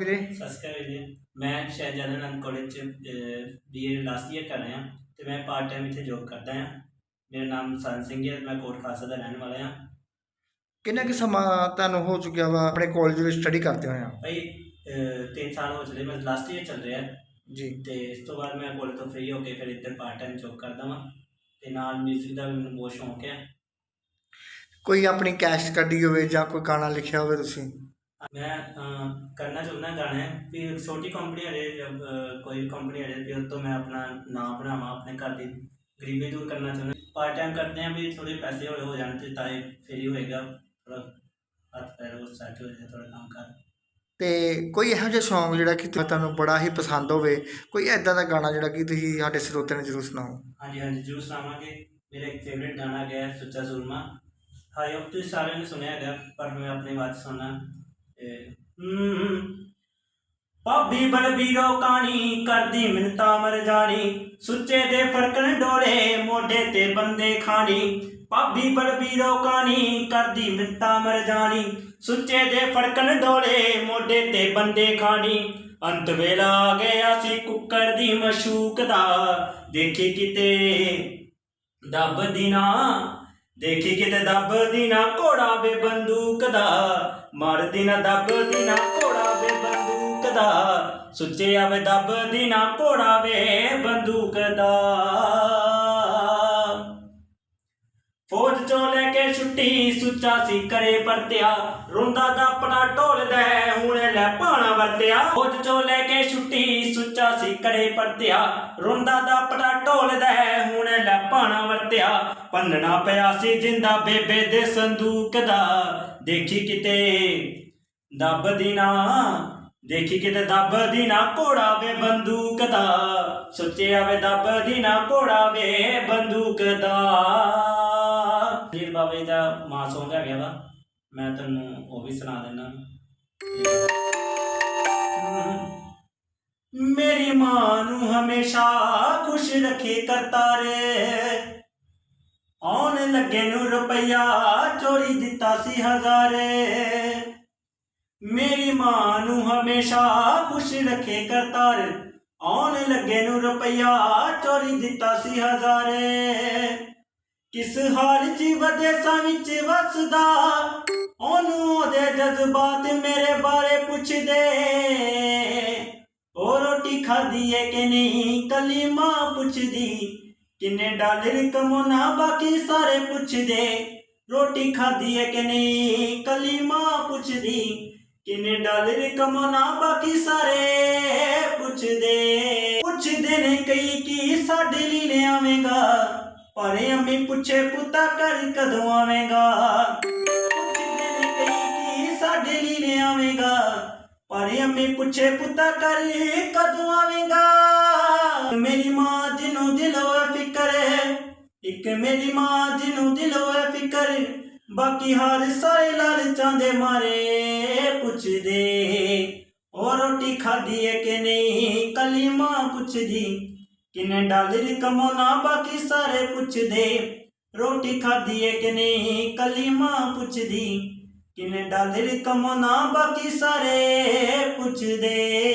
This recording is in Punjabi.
ਵੀਰੇ। ਸਤਿ ਸ਼੍ਰੀ ਅਕਾਲ ਜੀ। ਮੈਂ ਸ਼ਹਿਜਾਦਾ ਆਨੰਦ ਕਾਲਜ ਚ ਬੀਏ ਲਾਸਟ ਈਅਰ ਕਰ ਰਿਹਾ। ਤੇ ਮੈਂ ਪਾਰਟ ਟਾਈਮ ਇੱਥੇ ਜੋਬ ਕਰਦਾ ਹਾਂ। ਮੇਰਾ ਨਾਮ ਸਨ ਸਿੰਘ ਹੈ। ਮੈਂ ਕੋਟ ਖਾਲਸਾ ਦਾ ਰਹਿਣ ਵਾਲਾ ਹਾਂ। ਕਿੰਨਾ ਕੁ ਸਮਾਂ ਤੁਹਾਨੂੰ ਹੋ ਚੁੱਕਿਆ ਵਾ ਆਪਣੇ ਕਾਲਜ ਵਿੱਚ ਸਟੱਡੀ ਕਰਦੇ ਹੋਇਆ ਭਾਈ ਅਹ, ਤਿੰਨ ਸਾਲ ਹੋ ਚਲੇ। ਮੈਂ ਲਾਸਟ ਈਅਰ ਚੱਲ ਰਿਹਾ। ਜੀ। ਤੇ ਇਸ ਤੋਂ ਬਾਅਦ ਮੈਂ ਕਾਲਜ ਤੋਂ ਫ੍ਰੀ ਹੋ ਕੇ ਫਿਰ ਇੱਧਰ ਪਾਰਟ ਟਾਈਮ ਜੋਬ ਕਰਦਾ ਹਾਂ ਤੇ ਨਾਲ 뮤직 ਦਾ ਵੀ ਮੈਨੂੰ ਬਹੁਤ ਸ਼ੌਂਕ ਹੈ। ਕੋਈ ਆਪਣੀ ਕੈਸਟ ਕੱਢੀ ਹੋਵੇ ਜਾਂ ਕੋਈ ਗਾਣਾ ਲਿਖਿਆ ਹੋਵੇ ਤੁਸੀਂ? ਮੈਂ ਅਹ, ਕਰਨਾ ਚਾਹੁੰਦਾ ਗਾਣਾ ਵੀ ਛੋਟੀ ਕੰਪਨੀ ਹਰੇ ਜਬ ਅਹ, ਕੋਈ ਕੰਪਨੀ ਹਰੇ ਫਿਰ ਤੋਂ ਮੈਂ ਆਪਣਾ ਨਾਮ ਬਣਾਵਾਂ ਆਪਣੇ ਘਰ ਦੀ ਗਰੀਬੀ ਦੂਰ ਕਰਨਾ ਚਾਹੁੰਦਾ। ਪਾਰਟ ਟਾਈਮ ਕਰਦੇ ਹਾਂ ਵੀ ਥੋੜੇ ਪੈਸੇ ਹੋਏ ਹੋ ਜਾਣ ਤੇ ਤਾਂ ਇਹ ਫ੍ਰੀ ਹੋਏਗਾ। ਥੋੜਾ ਹੱਥ ਪੈਰ ਉਹ ਸੈਟ ਹੋ ਜਾਏ ਥੋੜਾ ਕੰਮ ਕਰ। ਤੇ ਕੋਈ ਇਹੋ ਜਿਹਾ Song ਜਿਹੜਾ ਕਿ ਤੁਹਾਨੂੰ ਬੜਾ ਹੀ ਪਸੰਦ ਹੋਵੇ ਕੋਈ ਐਦਾਂ ਦਾ ਗਾਣਾ ਜਿਹੜਾ ਕਿ ਤੁਸੀਂ ਸਾਡੇ ਸਰੋਤਿਆਂ ਨੂੰ ਜ਼ਰੂਰ ਸੁਣਾਓ? ਹਾਂਜੀ ਹਾਂਜੀ ਜਰੂਰ ਸੁਣਾਵਾਂਗੇ। ਮੇਰਾ ਇੱਕ ਫੇਵਰਿਟ ਗਾਣਾ ਹੈ ਸੁੱਚਾ ਸੂਰਮਾ। ਹਾਈ ਹੋਪ ਤੁਸੀਂ ਸਾਰਿਆਂ ਨੇ ਸੁਣਿਆ ਹੈਗਾ ਪਰ ਮੈਂ ਆਪਣੀ ਆਵਾਜ਼ 'ਚ ਸੁਣਨਾ ਭਾਬੀ ਬਲਬੀਰੋ ਕਾਣੀ, ਕਰਦੀ ਮਿੰਤਾ ਮਰ ਜਾਣੀ। ਸੁੱਚੇ ਦੇ ਫਰਕਣ ਡੋਲੇ, ਮੋਢੇ ਤੇ ਬੰਦੇ ਖਾਣੀ। ਭਾਬੀ ਬਲਬੀਰੋ ਕਾਣੀ, ਕਰਦੀ ਮਿੰਤਾ ਮਰ ਜਾਣੀ। ਸੁੱਚੇ ਦੇ ਫਰਕਣ ਡੋਲੇ, ਮੋਢੇ ਤੇ ਬੰਦੇ ਖਾਣੀ। ਅੰਤ ਵੇਲਾ ਆ ਗਿਆ ਸੀ ਕੁੱਕਰ ਦੀ ਮਸ਼ੂਕ ਦਾ। ਦੇਖੀ ਕਿਤੇ ਦੱਬ ਨਾ। ਦੇਖੀ ਕਿਤੇ ਦੱਬਦੀ ਨਾ ਘੋੜਾ ਵੇ ਬੰਦੂਕ ਦਾ, ਮਾਰਦੀ ਨਾ ਦੱਬਦੀ ਨਾ ਘੋੜਾ ਵੇ ਬੰਦੂਕ ਦਾ, ਸੁੱਚੇ ਆਵੇ ਦੱਬਦੀ ਨਾ ਘੋੜਾ ਵੇ ਬੰਦੂਕ ਦਾ। ਚੋਂ ਲੈ ਕੇ ਛੁੱਟੀ, ਸੁੱਚਾ ਸੀ ਕਰੇ ਪਰਤਿਆ। ਰੋਂਦਾ ਦਾ ਆਪਣਾ ਢੋਲਦਾ ਹੁਣ ਲੈ ਪਾਣਾ ਵਰਤਿਆ। ਫੌਜ ਚੋਂ ਲੈ ਕੇ ਛੁੱਟੀ, ਸੁੱਚਾ ਸੀ ਕਰੇ ਪਰਤਿਆ। ਰੋਂਦਾ ਦਾ ਆਪਣਾ ਢੋਲਦਾ ਹੁਣ ਲੈ ਪਾਣਾ ਵਰਤਿਆ। ਪੰਨਣਾ ਪਿਆ ਸੀ ਜਿੰਦਾ ਬੇਬੇ ਦੇ ਸੰਦੂਕ ਦਾ। ਦੇਖੀ ਕਿਤੇ ਦੱਬਦੀ ਨਾ, ਦੇਖੀ ਕਿਤੇ ਦੱਬਦੀ ਨਾ ਘੋੜਾ ਵੇ ਬੰਦੂਕ ਦਾ। ਸੋਚਿਆ ਵੇ ਦੱਬਦੀ ਨਾ ਘੋੜਾ ਵੇ ਬੰਦੂਕ ਦਾ। ਜੀਰ ਜੀ ਦਾ ਮਾਂ ਸੌਂਗ ਹੈਗਾ ਵਾ, ਮੈਂ ਤੁਹਾਨੂੰ ਉਹ ਵੀ ਸੁਣਾ ਦਿੰਦਾ ਮੇਰੀ ਮਾਂ ਨੂੰ ਹਮੇਸ਼ਾ ਖੁਸ਼ ਰੱਖੇ ਕਰਤਾਰੇ ਆਉਣ ਲੱਗੇ ਨੂੰ ਰੁਪਈਆ ਚੋਰੀ ਦਿੱਤਾ ਸੀ ਹਜ਼ਾਰੇ। ਮੇਰੀ ਮਾਂ ਨੂੰ ਹਮੇਸ਼ਾ ਖੁਸ਼ ਰੱਖੇ ਕਰਤਾਰ। ਆਉਣ ਲੱਗੇ ਨੂੰ ਰੁਪਈਆ ਚੋਰੀ ਦਿੱਤਾ ਸੀ ਹਜ਼ਾਰੇ। ਕਿਸ ਹਾਲ 'ਚ ਵਿਦੇਸਾਂ ਵਿੱਚ ਵਸਦਾ, ਉਹਨੂੰ ਉਹਦੇ ਜਜ਼ਬਾਤ ਮੇਰੇ ਬਾਰੇ ਪੁੱਛਦੇ। ਉਹ ਰੋਟੀ ਖਾਦੀ ਏ ਕਿ ਨਹੀਂ, ਕੱਲੀ ਮਾਂ ਪੁੱਛਦੀ। ਕਿੰਨੇ ਡਾਲਰ ਕਮਾਉਣਾ ਬਾਕੀ ਸਾਰੇ ਪੁੱਛਦੇ। ਰੋਟੀ ਖਾਦੀ ਏ ਕਿ ਨਹੀਂ, ਕੱਲੀ ਮਾਂ ਪੁੱਛਦੀ। ਕਿੰਨੇ ਡਾਲਰ ਕਮਾਉਣਾ ਬਾਕੀ ਸਾਰੇ ਪੁੱਛਦੇ। ਪੁੱਛਦੇ ਨੇ ਕਈ ਕੀ ਸਾਡੇ ਲਈ ਲਿਆਵੇਂਗਾ ਪਰ ਅੰਮੀ ਪੁੱਛੇ ਪੁੱਤਾ ਘਰ ਕਦੋਂ ਆਵੇਂਗਾ? ਸਾਡੇ ਲਈ ਲਿਆਵੇਂਗਾ ਪਰ ਅੰਮੀ ਪੁੱਛੇ ਪੁੱਤਾ ਘਰ ਕਦੋਂ ਆਵੇਂਗਾ? ਮੇਰੀ ਮਾਂ ਜਿਹਨੂੰ ਦਿਲੋਂ ਹੈ ਫਿਕਰ ਹੈ ਇੱਕ ਮੇਰੀ ਮਾਂ ਜਿਹਨੂੰ ਦਿਲੋਂ ਹੈ ਫਿਕਰ, ਬਾਕੀ ਹਰ ਸਾਰੇ ਲਾਲਚਾਂ ਦੇ ਮਾਰੇ ਪੁੱਛਦੇ। ਉਹ ਰੋਟੀ ਖਾਦੀ ਹੈ ਕਿ ਨਹੀਂ? ਕੱਲੀ ਮਾਂ ਪੁੱਛਦੀ। ਕਿੰਨੇ ਡਾਲਰ ਕਮਾਉਣਾ ਬਾਕੀ ਸਾਰੇ ਪੁੱਛਦੇ? ਰੋਟੀ ਖਾਧੀ ਏ ਕਿ ਨਹੀਂ? ਕੱਲੀ ਮਾਂ ਪੁੱਛਦੀ। ਕਿੰਨੇ ਡਾਲਰ ਕਮਾਉਣਾ ਬਾਕੀ ਸਾਰੇ ਪੁੱਛਦੇ?